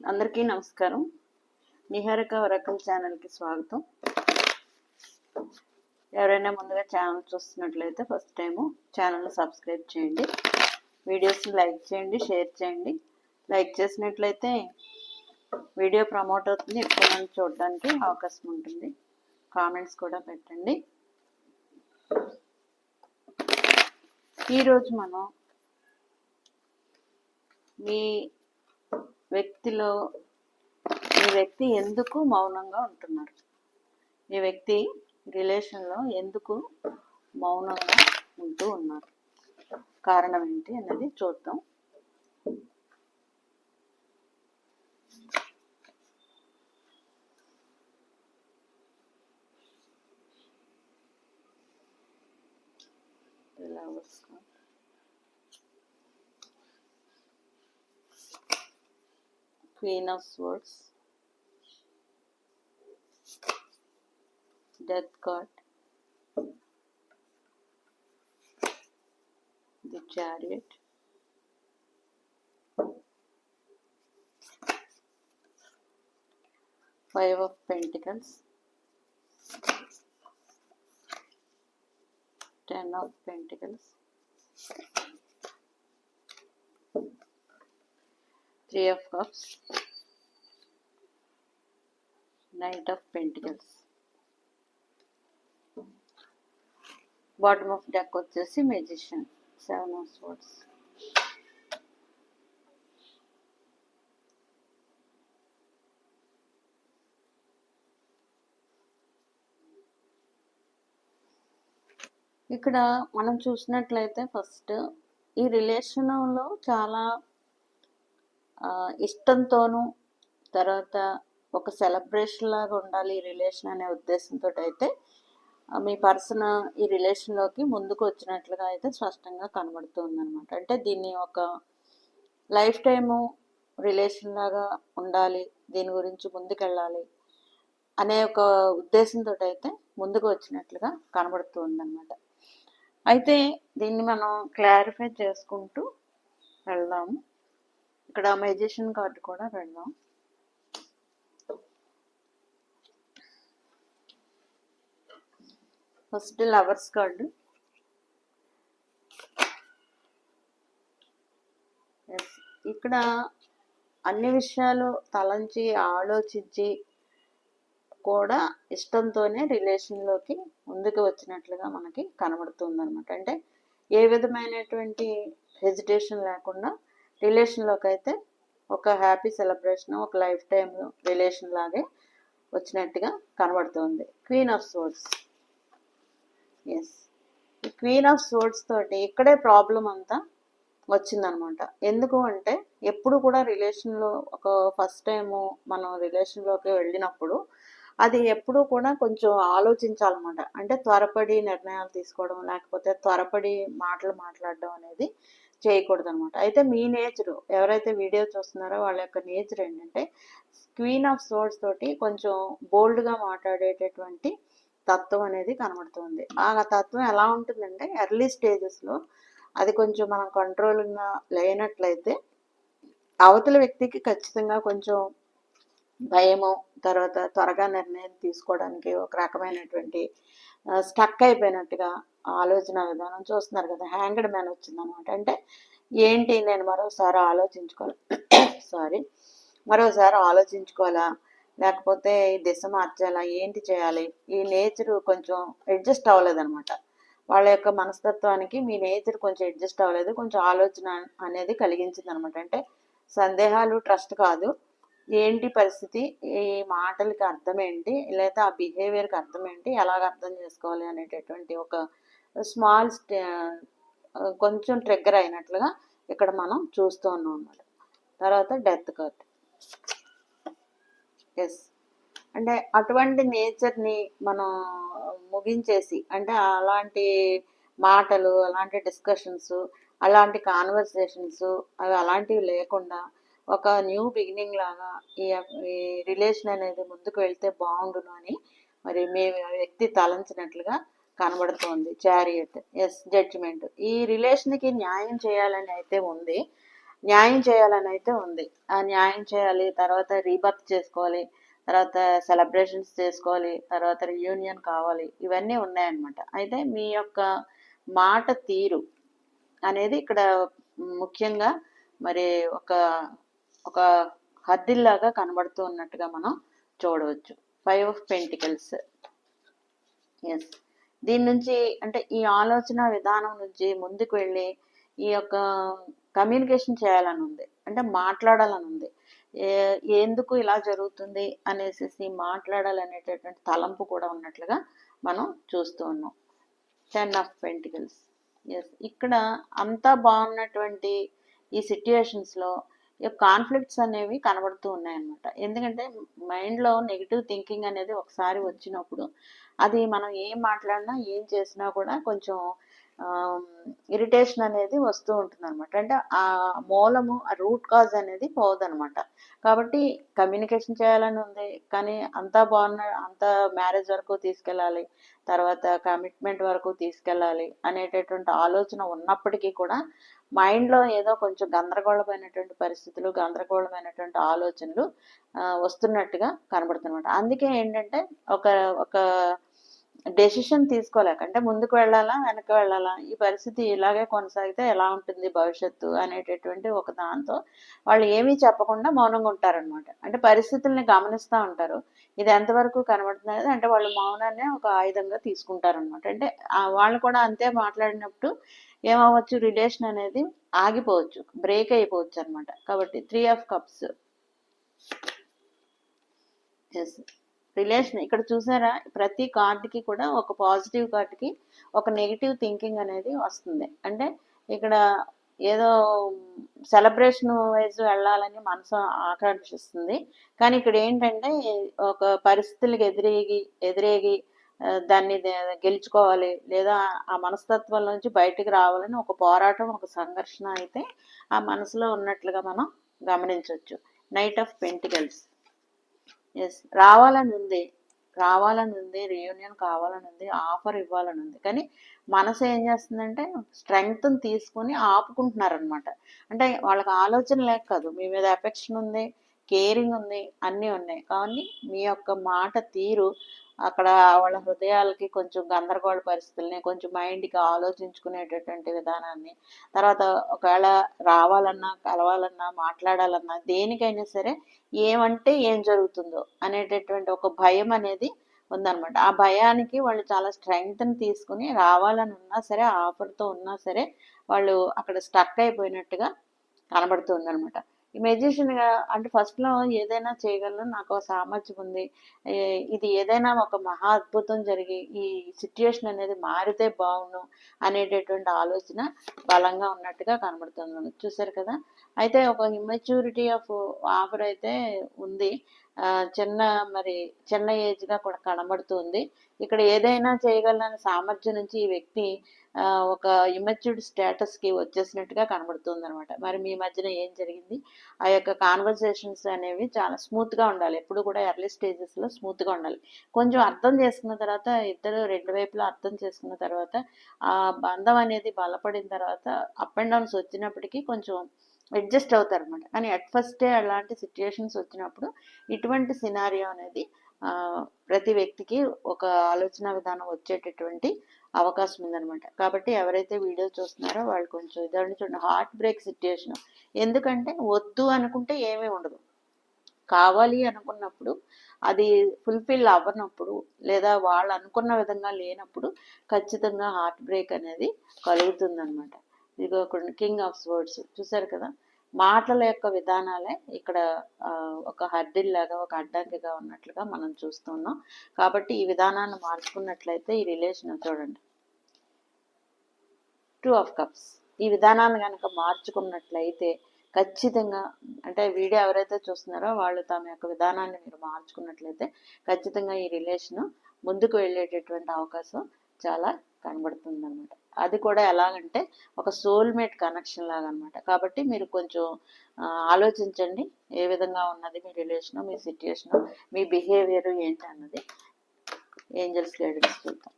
అందరికీ నమస్కారం. నిహారిక వరకల్ ఛానల్కి స్వాగతం. ఎవరైనా ముందుగా ఛానల్ చూస్తున్నట్లయితే ఫస్ట్ టైము ఛానల్ని సబ్స్క్రైబ్ చేయండి. వీడియోస్ని లైక్ చేయండి షేర్ చేయండి. లైక్ చేసినట్లయితే వీడియో ప్రమోట్ అవుతుంది. ఎక్కువ మంది చూడడానికి అవకాశం ఉంటుంది. కామెంట్స్ కూడా పెట్టండి. ఈరోజు మనం మీ వ్యక్తిలో ఈ వ్యక్తి ఎందుకు మౌనంగా ఉంటున్నారు? ఈ వ్యక్తి రిలేషన్లో ఎందుకు మౌనంగా ఉంటూ ఉన్నారు? కారణం ఏంటి అనేది చూద్దాం. ఇలా వస్తుంది Queen of Swords, Death card, the Chariot, Five of Pentacles, Ten of Pentacles, three of cups knight of pentacles bottom of deck వచ్చేసి మెజిషియన్ సెవెన్ ఆఫ్ స్పోర్ట్స్ ఇక్కడ మనం చూసినట్లయితే ఫస్ట్ ఈ రిలేషన్లో చాలా ఇష్టంతోనూ తర్వాత ఒక సెలబ్రేషన్ లాగా ఉండాలి ఈ రిలేషన్ అనే ఉద్దేశంతో అయితే మీ పర్సన్ ఈ రిలేషన్లోకి ముందుకు వచ్చినట్లుగా అయితే స్పష్టంగా కనబడుతుంది అనమాట అంటే దీన్ని ఒక లైఫ్ టైము రిలేషన్ లాగా ఉండాలి దీని గురించి ముందుకెళ్ళాలి అనే ఒక ఉద్దేశంతో అయితే ముందుకు వచ్చినట్లుగా కనబడుతుంది అనమాట అయితే దీన్ని మనం క్లారిఫై చేసుకుంటూ వెళ్దాము. ఇక్కడ మెజిషియన్ కార్డు కూడా పెడదాం. First lovers card. ఇక్కడ అన్ని విషయాలు తలంచి ఆలోచించి కూడా ఇష్టంతోనే రిలేషన్లోకి ముందుకు వచ్చినట్లుగా మనకి కనబడుతుంది అనమాట అంటే ఏ విధమైనటువంటి హెజిటేషన్ లేకుండా రిలేషన్లోకి అయితే ఒక హ్యాపీ సెలబ్రేషన్ ఒక లైఫ్ టైం రిలేషన్ లాగే వచ్చినట్టుగా కనబడుతుంది. క్వీన్ ఆఫ్ సోర్స్ ఎస్ ఈ క్వీన్ ఆఫ్ సోర్స్ తోటి ఇక్కడే ప్రాబ్లం అంతా వచ్చిందనమాట. ఎందుకు అంటే ఎప్పుడు కూడా రిలేషన్లో ఒక ఫస్ట్ టైము మనం రిలేషన్లోకి వెళ్ళినప్పుడు అది ఎప్పుడూ కూడా కొంచెం ఆలోచించాలన్నమాట. అంటే త్వరపడి నిర్ణయాలు తీసుకోవడం లేకపోతే త్వరపడి మాటలు మాట్లాడడం అనేది చేయకూడదు అనమాట అయితే మీ నేచరు ఎవరైతే వీడియో చూస్తున్నారో వాళ్ళ యొక్క నేచర్ ఏంటంటే క్వీన్ ఆఫ్ సోర్స్ తోటి కొంచెం బోల్డ్గా మాట్లాడేటటువంటి తత్వం అనేది కనబడుతుంది. ఆ తత్వం ఎలా ఉంటుందంటే ఎర్లీ స్టేజెస్లో అది కొంచెం మనం కంట్రోల్గా లేనట్లయితే అవతల వ్యక్తికి ఖచ్చితంగా కొంచెం భయము తర్వాత త్వరగా నిర్ణయం తీసుకోవడానికి ఒక రకమైనటువంటి స్టక్ అయిపోయినట్టుగా ఆలోచన విధానం చూస్తున్నారు కదా హ్యాంగ్డ్ మ్యాన్ వచ్చింది అనమాట అంటే ఏంటి నేను మరోసారి ఆలోచించుకోవాలి సారీ మరోసారి ఆలోచించుకోవాలా? లేకపోతే ఈ దిశ మార్చాలా? ఏంటి చేయాలి? ఈ నేచర్ కొంచెం అడ్జస్ట్ అవ్వలేదన్నమాట వాళ్ళ యొక్క మనస్తత్వానికి మీ నేచర్ కొంచెం అడ్జస్ట్ అవ్వలేదు. కొంచెం ఆలోచన అనేది కలిగించింది అనమాట అంటే సందేహాలు ట్రస్ట్ కాదు. ఏంటి పరిస్థితి? ఈ మాటలకి అర్థం ఏంటి లేదా ఆ బిహేవియర్కి అర్థం ఏంటి ఎలాగ అర్థం చేసుకోవాలి అనేటటువంటి ఒక స్మాల్ కొంచెం ట్రిగ్గర్ అయినట్లుగా ఇక్కడ మనం చూస్తూ ఉన్నాం అన్నమాట. తర్వాత డెత్ కార్డ్. ఎస్ అంటే అటువంటి నేచర్ని మనం ముగించేసి అంటే అలాంటి మాటలు అలాంటి డిస్కషన్స్ అలాంటి కాన్వర్సేషన్స్ అవి అలాంటివి లేకుండా ఒక న్యూ బిగినింగ్ లాగా ఈ ఈ రిలేషన్ అనేది ముందుకు వెళ్తే బాగుండును అని మరి మీ వ్యక్తి తలంచినట్లుగా కనబడుతోంది. చారియట్. ఎస్ జడ్జిమెంట్ ఈ రిలేషన్కి న్యాయం చేయాలని అయితే ఉంది. న్యాయం చేయాలని అయితే ఉంది. ఆ న్యాయం చేయాలి తర్వాత రీబర్త్ చేసుకోవాలి తర్వాత సెలబ్రేషన్స్ చేసుకోవాలి తర్వాత రియూనియన్ కావాలి ఇవన్నీ ఉన్నాయన్నమాట. అయితే మీ యొక్క మాట తీరు అనేది ఇక్కడ ముఖ్యంగా మరి ఒక ఒక హద్దిల్లాగా కనబడుతూ ఉన్నట్టుగా మనం చూడవచ్చు. ఫైవ్ ఆఫ్ పెంటికల్స్ ఎస్ దీని నుంచి అంటే ఈ ఆలోచన విధానం నుంచి ముందుకు వెళ్ళి ఈ యొక్క కమ్యూనికేషన్ చేయాలని ఉంది. అంటే మాట్లాడాలని ఉంది. ఎందుకు ఇలా జరుగుతుంది అనేసి మాట్లాడాలనేటటువంటి తలంపు కూడా ఉన్నట్లుగా మనం చూస్తూ ఉన్నాం. టెన్ ఆఫ్ పెంటికల్స్ ఎస్ ఇక్కడ అంతా బాగున్నటువంటి ఈ సిట్యుయేషన్స్లో కాన్ఫ్లిక్ట్స్ అనేవి కనబడుతూ ఉన్నాయన్నమాట. ఎందుకంటే మైండ్లో నెగిటివ్ థింకింగ్ అనేది ఒకసారి వచ్చినప్పుడు అది మనం ఏం మాట్లాడినా ఏం చేసినా కూడా కొంచెం ఇరిటేషన్ అనేది వస్తూ ఉంటుంది అనమాట అంటే ఆ మూలము ఆ రూట్ కాజ్ అనేది పోదనమాట కాబట్టి కమ్యూనికేషన్ చేయాలని ఉంది కానీ అంతా బాగున్న అంత మ్యారేజ్ వరకు తీసుకెళ్ళాలి తర్వాత కమిట్మెంట్ వరకు తీసుకెళ్ళాలి అనేటటువంటి ఆలోచన ఉన్నప్పటికీ కూడా మైండ్లో ఏదో కొంచెం గందరగోళమైనటువంటి పరిస్థితులు గందరగోళమైనటువంటి ఆలోచనలు వస్తున్నట్టుగా కనబడుతున్నమాట అందుకే ఏంటంటే ఒక ఒక డెసిషన్ తీసుకోలేక అంటే ముందుకు వెళ్ళాలా వెనక్కి వెళ్ళాలా ఈ పరిస్థితి ఇలాగే కొనసాగితే ఎలా ఉంటుంది భవిష్యత్తు అనేటటువంటి ఒక దాంతో వాళ్ళు ఏమీ చెప్పకుండా మౌనంగా ఉంటారనమాట అంటే పరిస్థితుల్ని గమనిస్తూ ఉంటారు. ఇది ఎంతవరకు కనబడుతుంది అంటే వాళ్ళు మౌనాన్ని ఒక ఆయుధంగా తీసుకుంటారనమాట అంటే వాళ్ళు కూడా అంతే మాట్లాడినప్పుడు ఏమవ్వచ్చు రిలేషన్ అనేది ఆగిపోవచ్చు బ్రేక్ అయిపోవచ్చు అనమాట కాబట్టి త్రీ ఆఫ్ కప్స్ ఎస్ రిలేషన్. ఇక్కడ చూసారా? ప్రతి కార్డుకి కూడా ఒక పాజిటివ్ కార్డుకి ఒక నెగిటివ్ థింకింగ్ అనేది వస్తుంది. అంటే ఇక్కడ ఏదో సెలబ్రేషన్ వైజ్ వెళ్ళాలని మనసు ఆకాంక్షిస్తుంది. కానీ ఇక్కడ ఏంటంటే ఒక పరిస్థితులకు ఎదురేగి ఎదురేగి దాన్ని గెలుచుకోవాలి లేదా ఆ మనస్తత్వం నుంచి బయటికి రావాలని ఒక పోరాటం ఒక సంఘర్షణ అయితే ఆ మనసులో ఉన్నట్లుగా మనం గమనించవచ్చు నైట్ ఆఫ్ పెంటికల్స్ ఎస్ రావాలని ఉంది రావాలని ఉంది రీయూనియన్ కావాలని ఉంది ఆఫర్ ఇవ్వాలని ఉంది కానీ మనసు ఏం చేస్తుందంటే స్ట్రెంగ్త్ని తీసుకుని ఆపుకుంటున్నారనమాట అంటే వాళ్ళకి ఆలోచన లేక కాదు. మీ మీద ఎఫెక్షన్ ఉంది. కేరింగ్ ఉంది అన్నీ ఉన్నాయి. కానీ మీ యొక్క మాట తీరు అక్కడ వాళ్ళ హృదయాలకి కొంచెం గందరగోళ పరిస్థితుల్ని కొంచెం మైండ్కి ఆలోచించుకునేటటువంటి విధానాన్ని తర్వాత ఒకవేళ రావాలన్నా కలవాలన్నా మాట్లాడాలన్నా దేనికైనా సరే ఏమంటే ఏం జరుగుతుందో అనేటటువంటి ఒక భయం అనేది ఉందన్నమాట. ఆ భయానికి వాళ్ళు చాలా స్ట్రెంగ్త్ని తీసుకుని రావాలని ఉన్నా సరే ఆఫర్తో ఉన్నా సరే వాళ్ళు అక్కడ స్టక్ అయిపోయినట్టుగా కనబడుతుంది అనమాట మెజిషియన్గా అంటే ఫస్ట్లో ఏదైనా చేయగలను నాకు సామర్థ్యం ఉంది. ఇది ఏదైనా ఒక మహా అద్భుతం జరిగి ఈ సిచ్యుయేషన్ అనేది మారితే బాగుండు అనేటటువంటి ఆలోచన బలంగా ఉన్నట్టుగా కనబడుతుంది. చూసారు కదా? అయితే ఒక ఇమ్మెచ్యూరిటీ ఆఫ్ ఆఫర్ అయితే ఉంది చిన్న మరి చిన్న ఏజ్గా కూడా కనబడుతుంది. ఇక్కడ ఏదైనా చేయగలనని సామర్థ్యం నుంచి ఈ వ్యక్తి ఒక ఇమ్మెచ్యూర్డ్ స్టేటస్కి వచ్చేసినట్టుగా కనబడుతుంది అనమాట మరి మీ మధ్యన ఏం జరిగింది? ఆ యొక్క కాన్వర్సేషన్స్ అనేవి చాలా స్మూత్గా ఉండాలి. ఎప్పుడు కూడా ఎర్లీ స్టేజెస్లో స్మూత్గా ఉండాలి. కొంచెం అర్థం చేసుకున్న తర్వాత ఇద్దరు రెండు వైపులా అర్థం చేసుకున్న తర్వాత ఆ బంధం అనేది బలపడిన తర్వాత అప్ అండ్ డౌన్స్ వచ్చినప్పటికీ కొంచెం అడ్జస్ట్ అవుతారు అనమాట కానీ అట్ ఫస్టే అలాంటి సిచ్యుయేషన్స్ వచ్చినప్పుడు ఇటువంటి సినారియో అనేది ప్రతి వ్యక్తికి ఒక ఆలోచన విధానం వచ్చేటటువంటి అవకాశం ఉందనమాట కాబట్టి ఎవరైతే వీడియో చూస్తున్నారో వాళ్ళు కొంచెం ఇదండి చూడండి. హార్ట్ బ్రేక్ సిచ్యుయేషన్ ఎందుకంటే వద్దు అనుకుంటే ఏమీ ఉండదు. కావాలి అనుకున్నప్పుడు అది ఫుల్ఫిల్ అవ్వనప్పుడు లేదా వాళ్ళు అనుకున్న విధంగా లేనప్పుడు ఖచ్చితంగా హార్ట్ బ్రేక్ అనేది కలుగుతుంది అనమాట ఇదిగో కింగ్ ఆఫ్ స్వర్డ్స్ చూసారు కదా? మాటల యొక్క విధానాలే ఇక్కడ ఒక హర్డిల్ లాగా ఒక అడ్డంకిగా ఉన్నట్లుగా మనం చూస్తున్నాం. కాబట్టి ఈ విధానాన్ని మార్చుకున్నట్లయితే ఈ రిలేషన్ చూడండి. టూ ఆఫ్ కప్స్ ఈ విధానాన్ని కనుక మార్చుకున్నట్లయితే ఖచ్చితంగా అంటే వీడియో ఎవరైతే చూస్తున్నారో వాళ్ళు తమ యొక్క విధానాన్ని మీరు మార్చుకున్నట్లయితే ఖచ్చితంగా ఈ రిలేషన్ ముందుకు వెళ్ళేటటువంటి అవకాశం చాలా కనబడుతుంది అనమాట అది కూడా ఎలాగంటే ఒక సోల్మేట్ కనెక్షన్ లాగా అనమాట కాబట్టి మీరు కొంచెం ఆలోచించండి. ఏ విధంగా ఉన్నది మీ రిలేషను మీ సిట్యుయేషను మీ బిహేవియర్ ఏంటి అన్నది ఏంజల్స్ గైడెన్స్ చూద్దాం.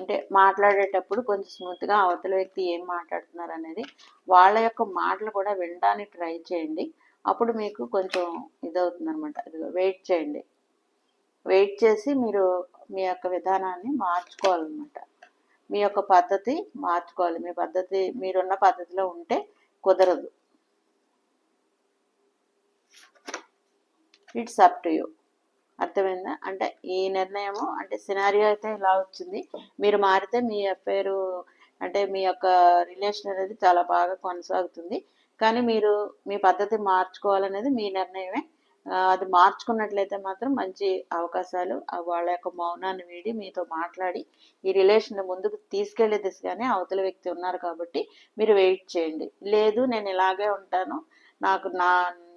అంటే మాట్లాడేటప్పుడు కొంచెం స్మూత్గా అవతల వ్యక్తి ఏం మాట్లాడుతున్నారు అనేది వాళ్ళ యొక్క మాటలు కూడా వినడానికి ట్రై చేయండి. అప్పుడు మీకు కొంచెం ఇదవుతుంది అనమాట వెయిట్ చేయండి. వెయిట్ చేసి మీరు మీ యొక్క విధానాన్ని మార్చుకోవాలన్నమాట. మీ యొక్క పద్ధతి మార్చుకోవాలి. మీ పద్ధతి మీరున్న పద్ధతిలో ఉంటే కుదరదు. ఇట్స్ అప్ టు యూ అర్థమైందా? అంటే ఈ నిర్ణయము అంటే సినారియో అయితే ఇలా వచ్చింది. మీరు మారితే మీ పేరు అంటే మీ యొక్క రిలేషన్ అనేది చాలా బాగా కొనసాగుతుంది. కానీ మీరు మీ పద్ధతి మార్చుకోవాలనేది మీ నిర్ణయమే. అది మార్చుకున్నట్లయితే మాత్రం మంచి అవకాశాలు. వాళ్ళ యొక్క మౌనాన్ని వీడి మీతో మాట్లాడి ఈ రిలేషన్ ముందుకు తీసుకెళ్ళే దిశగానే అవతల వ్యక్తి ఉన్నారు కాబట్టి మీరు వెయిట్ చేయండి. లేదు నేను ఇలాగే ఉంటాను. నాకు నా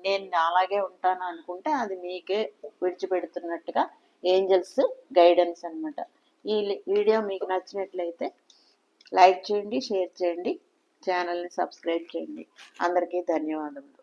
నేను అలాగే ఉంటాను అనుకుంటే అది మీకే విడిచిపెడుతున్నట్టుగా ఏంజల్స్ గైడెన్స్ అనమాట ఈ వీడియో మీకు నచ్చినట్లయితే లైక్ చేయండి షేర్ చేయండి ఛానల్ని సబ్స్క్రైబ్ చేయండి. అందరికీ ధన్యవాదములు.